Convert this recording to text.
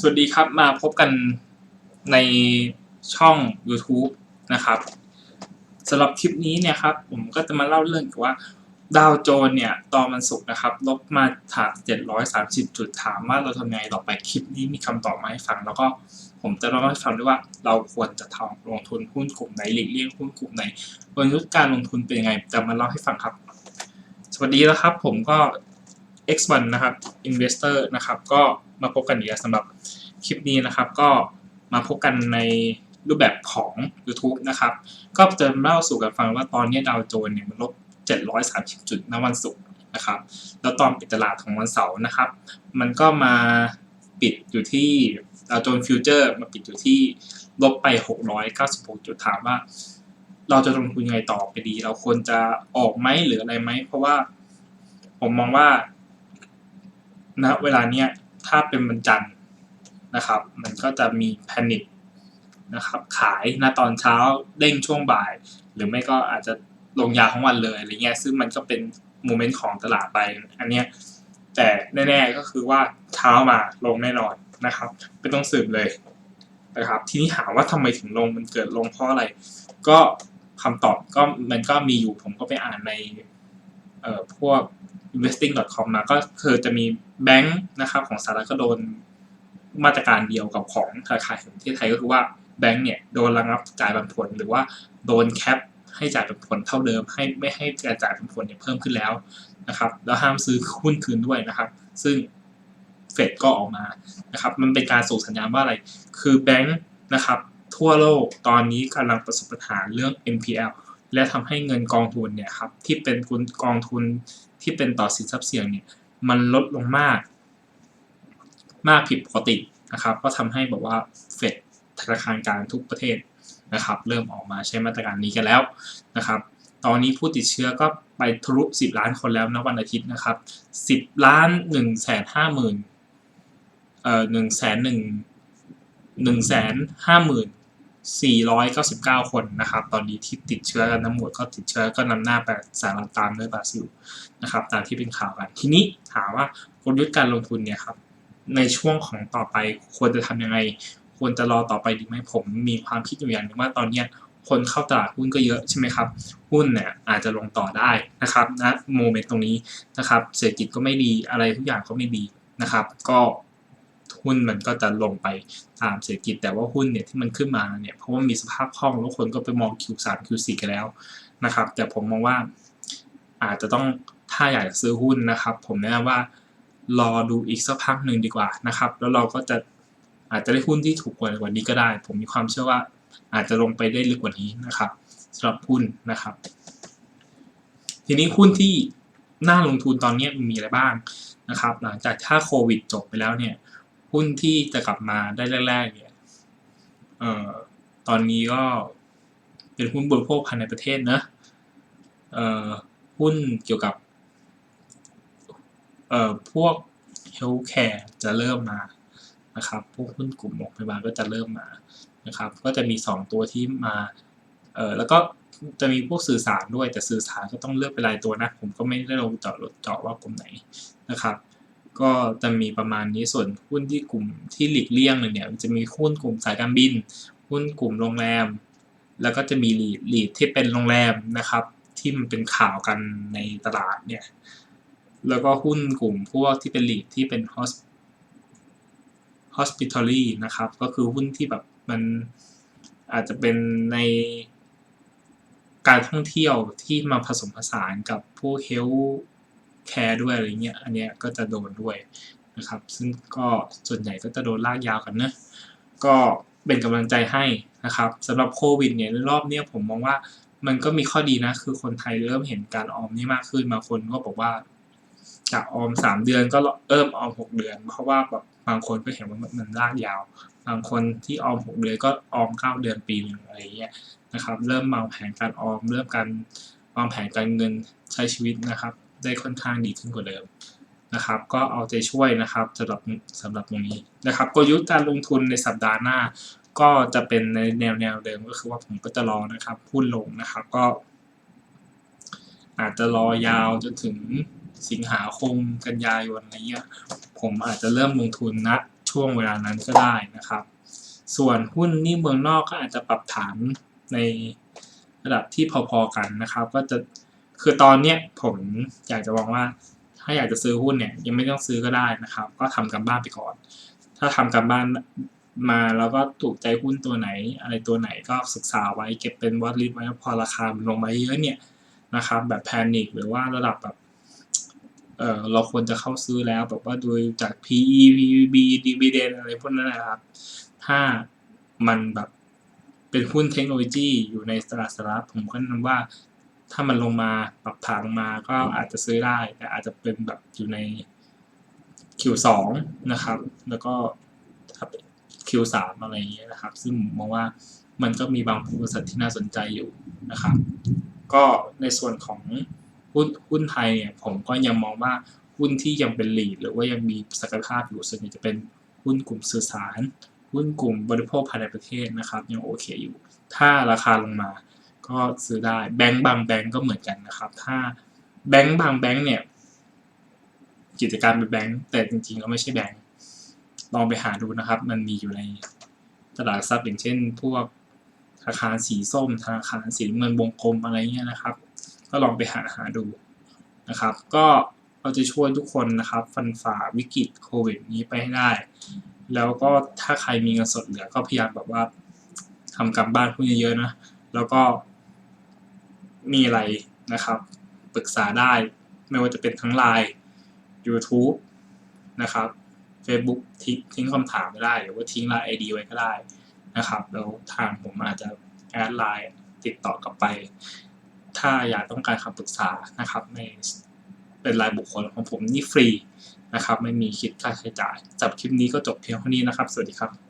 สวัสดีครับมาพบกันในช่อง YouTube นะครับสำหรับคลิปนี้เนี่ยครับผมก็จะมาเล่าเรื่องเกี่ยวว่าดาวโจนส์เนี่ยตอนมันสุกนะครับ ลบมาถาม730 จุดถามว่าเราทำยังไงต่อไปคลิปนี้มีคำตอบมาให้ฟัง แล้วก็ผมจะเล่าให้ฟังด้วยว่าเราควรจะทำลงทุนหุ้นกลุ่มไหนหลีกเลี่ยงหุ้นกลุ่มไหนกลยุทธ์การลงทุนเป็นยังไงจะมาเล่าให้ฟังครับ สวัสดีแล้วครับ ผมก็ X1 นะครับ Investor นะครับก็ มาพบกันอีกแล้วสำหรับคลิปนี้นะครับ ก็มาพบกันในรูปแบบของ YouTube นะครับ ก็จะเล่าสู่กันฟังว่าตอนนี้ดาวโจนส์เนี่ยมันลบ 730 จุดณวันศุกร์นะครับ แล้วตอนปิดตลาดของวันเสาร์นะครับ มันก็มาปิดอยู่ที่ดาวโจนส์ฟิวเจอร์มาปิดอยู่ที่ลบไป 696 จุดถามว่า เราจะลงทุนยังไงต่อไปดี เราควรจะออกไหมหรืออะไรไหม เพราะว่าผมมองว่าณเวลาเนี้ย ถ้าเป็นวันจันทร์นะครับ มันก็จะมีแพนิคนะครับ ขายณตอนเช้าเด้งช่วงบ่าย หรือไม่ก็อาจจะลงยาวทั้งวันเลยอะไรเงี้ยซึ่งมันก็เป็นโมเมนต์ของตลาดไปอันเนี้ยแต่แน่ๆก็คือว่าเช้ามาลงแน่นอนนะครับไม่ต้องสืบเลยนะครับ ทีนี้ถามว่าทำไมถึงลงมันเกิดลงเพราะอะไร ก็คำตอบก็มันก็มีอยู่ผมก็ไปอ่านในเอ่อพวก investing.com มาก็คือจะมีแบงค์นะครับของสหรัฐก็โดนมาตรการเดียวกับของธนาคารแห่งประเทศไทยก็คือว่าแบงค์เนี่ยโดนระงับจ่ายปันผลหรือว่าโดนแคปให้จ่ายปันผลเท่าเดิม ให้ไม่ให้การจ่ายปันผลเนี่ยเพิ่มขึ้นแล้วนะครับแล้วห้ามซื้อหุ้นคืนด้วยนะครับ ซึ่งเฟดก็ออกมานะครับมันเป็นการส่งสัญญาณว่าอะไร คือแบงค์นะครับทั่วโลกตอนนี้กำลังประสบปัญหาเรื่อง NPL และทำให้เงินกองทุนเนี่ยครับที่เป็นกองทุนที่เป็นต่อสินทรัพย์เสี่ยงเนี่ยมันลดลงมาก มากผิดปกตินะครับ ก็ทำให้บอกว่าเฟดธนาคารกลางทุกประเทศนะครับ เริ่มออกมาใช้มาตรการนี้กันแล้วนะครับ ตอนนี้ผู้ติดเชื้อก็ไปทะลุ 10 ล้านคนแล้วนะวันอาทิตย์นะครับ 10 ล้าน1แสน5หมื่นเอ่อ1แสน1 1แสน5หมื่น 499 คนนะครับ ตอนนี้ที่ติดเชื้อกันทั้งหมดก็ติดเชื้อก็นำหน้าไปสหรัฐตามด้วยบราซิลนะครับ ตามที่เป็นข่าวกันทีนี้ถามว่ากลยุทธ์การลงทุนเนี่ยครับในช่วงของต่อไปควรจะทำยังไง ควรจะรอต่อไปดีไหมผมมีความคิดอยู่อย่างหนึงว่าตอนเนี้ยคนเข้าตลาดหุ้นก็เยอะใช่ไหมครับ หุ้นเนี่ยอาจจะลงต่อได้นะครับณโมเมนต์ตรงนี้นะครับ เศรษฐกิจก็ไม่ดีอะไรทุกอย่างก็ไม่ดีนะครับ ก็ หุ้นมันก็จะลงไปตามเศรษฐกิจแต่ว่าหุ้นเนี่ยที่มันขึ้นมาเนี่ยเพราะว่ามีสภาพคล่องแล้วคนก็ไปมอง Q3 Q4 กันแล้วนะครับแต่ผมมองว่าอาจจะต้องถ้าอยากซื้อหุ้นนะครับ ผมแนะนำว่ารอดูอีกสักพักหนึ่งดีกว่านะครับ แล้วเราก็จะอาจจะได้หุ้นที่ถูกกว่านี้ก็ได้ ผมมีความเชื่อว่าอาจจะลงไปได้ลึกกว่านี้นะครับสำหรับหุ้นนะครับ ทีนี้หุ้นที่น่าลงทุนตอนนี้มีอะไรบ้างนะครับ หลังจากถ้าโควิดจบไปแล้วเนี่ย หุ้นที่จะกลับมาได้แรกๆเนี่ยเอ่อตอนนี้ก็เป็นหุ้นบริโภคภายในประเทศนะเอ่อหุ้นเกี่ยวกับเอ่อพวก healthcare จะเริ่มมานะครับ พวกหุ้นกลุ่มโรงพยาบาลก็จะเริ่มมานะครับ ก็จะมี 2 ตัวที่มาเอ่อแล้วก็จะมีพวกสื่อสารด้วยแต่สื่อสารก็ต้องเลือกเป็นรายตัวนะ ผมก็ไม่ได้ลงเจาะเจาะว่ากลุ่มไหนนะครับ ก็จะมีประมาณนี้ส่วนหุ้นที่กลุ่มที่หลีกเลี่ยงเลยเนี่ยจะมีหุ้นกลุ่มสายการบิน หุ้นกลุ่มโรงแรม แล้วก็จะมีลีดลีดที่เป็นโรงแรมนะครับ ที่มันเป็นข่าวกันในตลาดเนี่ย แล้วก็หุ้นกลุ่มพวกที่เป็นหลีดที่เป็น hospitality นะครับ ก็คือหุ้นที่แบบมันอาจจะเป็นในการท่องเที่ยวที่มาผสมผสานกับพวก health แคร์ด้วยอะไรเงี้ย อันเนี้ยก็จะโดนด้วยนะครับ ซึ่งก็ส่วนใหญ่ก็จะโดนลากยาวกันนะ ก็เป็นกำลังใจให้นะครับสำหรับโควิดเนี่ยรอบเนี้ยผมมองว่ามันก็มีข้อดีนะ คือคนไทยเริ่มเห็นการออมนี่มากขึ้นบางคนก็บอกว่าจากออมสามเดือนก็เริ่มออมหกเดือน เพราะว่าแบบบางคนก็เห็นว่ามันลากยาว บางคนที่ออมหกเดือนก็ออมเก้าเดือนปีหนึ่งอะไรเงี้ยนะครับ เริ่มวางแผนการออม เริ่มการวางแผนการเงินใช้ชีวิตนะครับ ได้ค่อนข้างดีขึ้นกว่าเดิมนะครับ ก็เอาใจช่วยนะครับสำหรับสำหรับตรงนี้นะครับกลยุทธ์การลงทุนในสัปดาห์หน้า ก็จะเป็นในแนวแนวเดิมก็คือว่าผมก็จะรอนะครับหุ้นลงนะครับก็ อาจจะรอยาวจนถึงสิงหาคมกันยายนอะไรเงี้ยผมอาจจะเริ่มลงทุนณช่วงเวลานั้นก็ได้นะครับ ส่วนหุ้นนี่เมืองนอกก็อาจจะปรับฐานในระดับที่พอๆกันนะครับ ก็จะ คือตอนเนี้ยผมอยากจะบอกว่า ถ้าอยากจะซื้อหุ้นเนี่ยยังไม่ต้องซื้อก็ได้นะครับ ก็ทำกันบ้านไปก่อน ถ้าทำกันบ้านมาแล้วก็ถูกใจหุ้นตัวไหน อะไรตัวไหนก็ศึกษาไว้เก็บเป็นวัดลิสไว้พอราคาลงมาเยอะเนี่ยนะครับ แบบแพนิคหรือว่าระดับแบบเออเราควรจะเข้าซื้อแล้วแบบว่าดูจาก PE PB dividend อะไรพวกนั้นนะครับ ถ้ามันแบบเป็นหุ้นเทคโนโลยีอยู่ในตลาดสหรัฐผมก็นะนำว่า ถ้ามันลงมาปรับฐานลงมาก็อาจจะซื้อได้ แต่อาจจะเป็นแบบอยู่ใน Q2 นะครับ แล้วก็ถ้า Q3 อะไรอย่างเงี้ยนะครับ ซึ่งมองว่ามันก็มีบางบริษัทที่น่าสนใจอยู่นะครับ ก็ในส่วนของหุ้นหุ้นไทยเนี่ยผมก็ยังมองว่าหุ้นที่ยังเป็นหลีดหรือว่ายังมีศักยภาพอยู่ส่วนใหญ่จะเป็นหุ้นกลุ่มสื่อสาร หุ้นกลุ่มบริโภคภายในประเทศนะครับ ยังโอเคอยู่ ถ้าราคาลงมา ก็ซื้อได้แบงก์บางแบงก์ก็เหมือนกันนะครับ ถ้าแบงก์บางแบงก์เนี่ย กิจการเป็นแบงก์แต่จริงๆแล้วไม่ใช่แบงก์ลองไปหาดูนะครับ มันมีอยู่ในตลาดทรัพย์อย่างเช่น พวกธนาคารสีส้มธนาคารสีเงินวงกลมอะไรเงี้ยนะครับ ก็ลองไปหาหาดูนะครับ ก็เราจะช่วยทุกคนนะครับ ฟันฝ่าวิกฤตโควิดนี้ไปให้ได้ แล้วก็ถ้าใครมีเงินสดเหลือก็พยายามแบบว่าทำการบ้านพวกเยอะๆนะ แล้วก็ มีอะไรนะครับปรึกษาได้ไม่ว่าจะเป็นทั้ง Line YouTube นะครับ Facebook ทิ้งทิ้งคำถามไม่ได้ หรือว่าทิ้ง Line ID ไว้ก็ได้นะครับ แล้วทางผมอาจจะแอดไลน์ติดต่อกลับไป ถ้าอยากต้องการคำปรึกษานะครับในเป็นรายบุคคลของผมนี่ฟรีนะครับ ไม่มีคิดค่าใช้จ่ายสำหรับคลิปนี้ก็จบเพียงเท่านี้นะครับ สวัสดีครับ